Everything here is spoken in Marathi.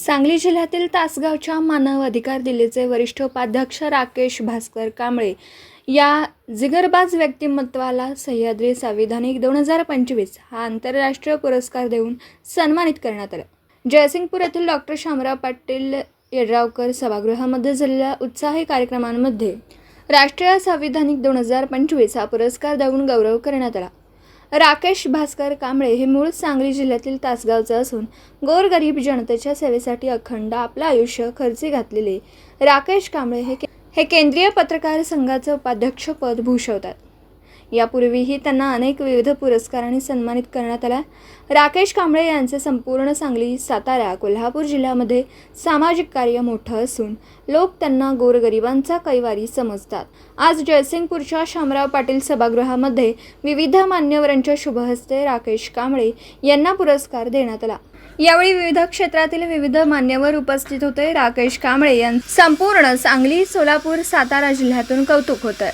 सांगली जिल्ह्यातील तासगावच्या मानव अधिकार दिल्लीचे वरिष्ठ उपाध्यक्ष राकेश भास्कर कांबळे या जिगरबाज व्यक्तिमत्वाला सह्याद्री संविधानिक दोन हजार पंचवीस हा आंतरराष्ट्रीय पुरस्कार देऊन सन्मानित करण्यात आला. जयसिंगपूर येथील डॉक्टर शामराव पाटील येड्रावकर सभागृहामध्ये झालेल्या उत्साही कार्यक्रमांमध्ये राष्ट्रीय संविधानिक दोन हजार पंचवीस हा पुरस्कार देऊन गौरव करण्यात आला. राकेश भास्कर कांबळे हे मूळ सांगली जिल्ह्यातील तासगावचे असून गोरगरीब जनतेच्या सेवेसाठी अखंड आपलं आयुष्य खर्ची घातलेले राकेश कांबळे हे हे केंद्रीय पत्रकार संघाचं उपाध्यक्षपद भूषवतात. यापूर्वीही त्यांना अनेक विविध पुरस्कारांनी सन्मानित करण्यात आला. राकेश कांबळे यांचे संपूर्ण सांगली सातारा कोल्हापूर जिल्ह्यामध्ये सामाजिक कार्य मोठं असून लोक त्यांना गोरगरिबांचा कैवारी समजतात. आज जयसिंगपूरच्या शामराव पाटील सभागृहामध्ये विविध मान्यवरांच्या शुभहस्ते राकेश कांबळे यांना पुरस्कार देण्यात आला. यावेळी विविध क्षेत्रातील विविध मान्यवर उपस्थित होते. राकेश कांबळे यांचं संपूर्ण सांगली सोलापूर सातारा जिल्ह्यातून कौतुक होतं.